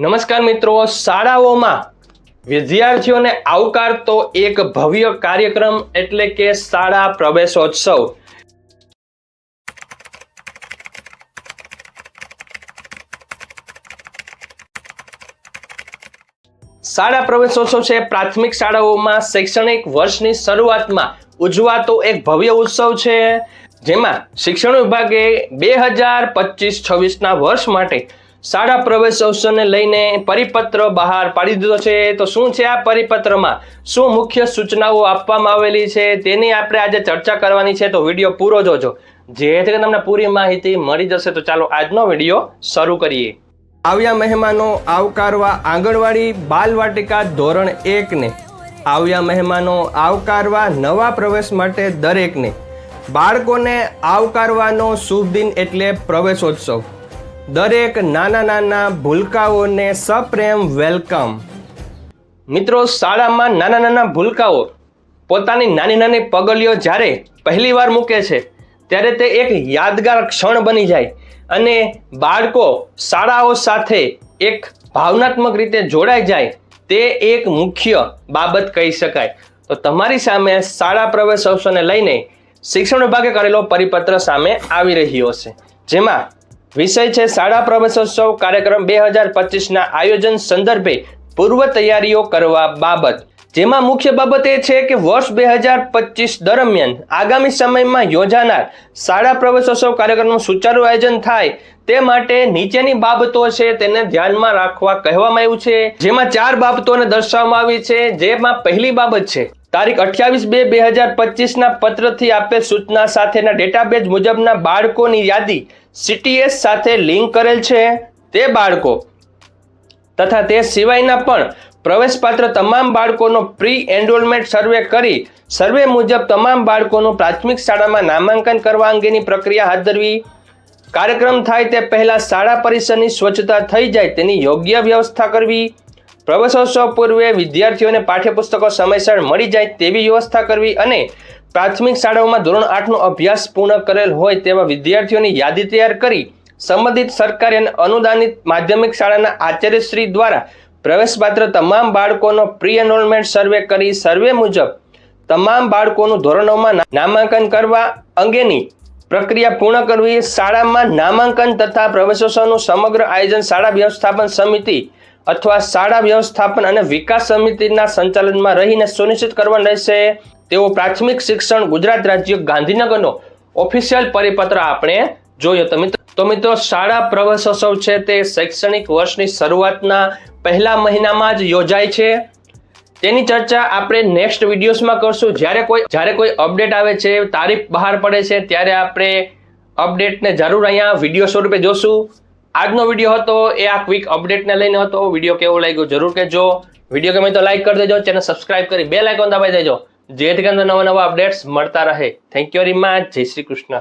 નમસ્કાર મિત્રો, શાળાઓમાં વિદ્યાર્થીઓને આવકારતો એક ભવ્ય કાર્યક્રમ એટલે કે શાળા પ્રવેશોત્સવ. શાળા પ્રવેશોત્સવ છે પ્રાથમિક શાળાઓમાં શૈક્ષણિક વર્ષની શરૂઆતમાં ઉજવાતો એક ભવ્ય ઉત્સવ છે, જેમાં શિક્ષણ વિભાગે બે હજાર પચીસ છવ્વીસના વર્ષ માટે શાળા પ્રવેશોત્સવને લઈને પરિપત્ર બહાર પાડી દીધો છે. તો શું છે આ પરિપત્રમાં? શું મુખ્ય સૂચનાઓ આપવામાં આવેલી છે? તેની આપણે આજે ચર્ચા કરવાની છે. તો વીડિયો પૂરો જોજો. જેથી તમને પૂરી માહિતી મળી જશે. તો ચાલો આજનો વીડિયો શરૂ કરીએ. આવ્યા મહેમાનો આવકારવા આંગણવાડી બાલવાટિકા ધોરણ એકને. આવ્યા મહેમાનો આવકારવા નવા પ્રવેશ માટે દરેકને. બાળકોને આવકારવાનો શુભ દિન એટલે પ્રવેશોત્સવ. દરેક નાના નાના ભૂલકાઓને સપ્રેમ વેલકમ. મિત્રો, શાળામાં નાના નાના ભૂલકાઓ પોતાની નાની નાની પગલીઓ જ્યારે પહેલી વાર મૂકે છે, ત્યારે તે એક યાદગાર ક્ષણ બની જાય અને બાળકો શાળાઓ સાથે એક ભાવનાત્મક રીતે જોડાઈ જાય તે એક મુખ્ય બાબત કહી શકાય. તો તમારી સામે શાળા પ્રવેશ અવસરને લઈને શિક્ષણ વિભાગે કરેલો પરિપત્ર સામે આવી રહ્યો છે, જેમાં વિષય છે શાળા પ્રવેશોત્સવ કાર્યક્રમ બે હજાર પચીસના આયોજન સંદર્ભે પૂર્વ તૈયારીઓ કરવા બાબત. જેમાં મુખ્ય બાબત એ છે કે વર્ષ બે હજાર પચીસ દરમિયાન આગામી સમયમાં યોજાનાર શાળા પ્રવેશોત્સવ કાર્યક્રમનું સુચારુ આયોજન થાય તે માટે નીચેની બાબતો છે તેને ધ્યાનમાં રાખવા કહેવામાં આવ્યું છે. જેમાં ચાર બાબતોને દર્શાવવામાં આવી છે. જેમાં પહેલી બાબત છે તારીખ અઠ્યાવીસ બે બે હજાર પચીસના પત્રથી આપેલ સૂચના સાથેના ડેટાબેઝ મુજબના બાળકોની યાદી સીટીએસ સાથે લિંક કરેલ છે. તે બાળકો તથા તે સિવાયના પણ પ્રવેશપાત્ર તમામ બાળકોનો પ્રી એનરોલમેન્ટ સર્વે કરી સર્વે મુજબ તમામ બાળકોનું પ્રાથમિક શાળામાં નામાંકન કરવા અંગેની પ્રક્રિયા હાથ ધરવી. કાર્યક્રમ થાય તે પહેલાં શાળા પરિસરની સ્વચ્છતા થઈ જાય તેની યોગ્ય વ્યવસ્થા કરવી. પ્રવેશોત્સવ પૂર્વે વિદ્યાર્થીઓને પાઠ્યપુસ્તકો સમયસર મળી જાય તેવી વ્યવસ્થા કરવી અને પ્રાથમિક શાળાઓમાં ધોરણ આઠનો અભ્યાસ પૂર્ણ કરેલ હોય તેવા વિદ્યાર્થીઓની યાદી તૈયાર કરી સંબંધિત સરકારી અને અનુદાનિત માધ્યમિક શાળાના આચાર્યશ્રી દ્વારા પ્રવેશપાત્ર તમામ બાળકોનો પ્રી એનરોલમેન્ટ સર્વે કરી સર્વે મુજબ તમામ બાળકોનું ધોરણોમાં નામાંકન કરવા અંગેની પ્રક્રિયા પૂર્ણ કરવી, શાળામાં નામાંકન તથા પ્રવેશોત્સવનું સમગ્ર આયોજન શાળા વ્યવસ્થાપન સમિતિ અથવા શાળા વ્યવસ્થાપન અને વિકાસ સમિતિના સંચાલનમાં રહીને સુનિશ્ચિત કરવાનું રહેશે. તેવો પ્રાથમિક શિક્ષણ ગુજરાત રાજ્ય ગાંધીનગરનો ઓફિશિયલ પરિપત્ર આપણે જોયો. તો મિત્રો તો મિત્રો, શાળા પ્રવેશોત્સવ છે તે શૈક્ષણિક વર્ષની શરૂઆતના પહેલા મહિનામાં જ યોજાય છે. તેની ચર્ચા આપણે નેક્સ્ટ વિડીયોઝમાં કરશું. જ્યારે કોઈ જ્યારે કોઈ અપડેટ આવે છે, તારીખ બહાર પડે છે, ત્યારે આપણે અપડેટને જરૂર અહીંયા વીડિયો સ્વરૂપે જોશું. આજનો વીડિયો હતો એ આ ક્વિક અપડેટને લઈને હતો. વીડિયો કેવો લાગ્યો જરૂર કહેજો. વીડિયો ગમે તો લાઈક કરી દેજો ચેનલ સબસ્ક્રાઇબ કરી બે લાઇકોન દબાવી દેજો. જેથી કરીને નવા નવા અપડેટ્સ મળતા રહે. થેન્ક યુ વેરી મચ જય શ્રી કૃષ્ણ.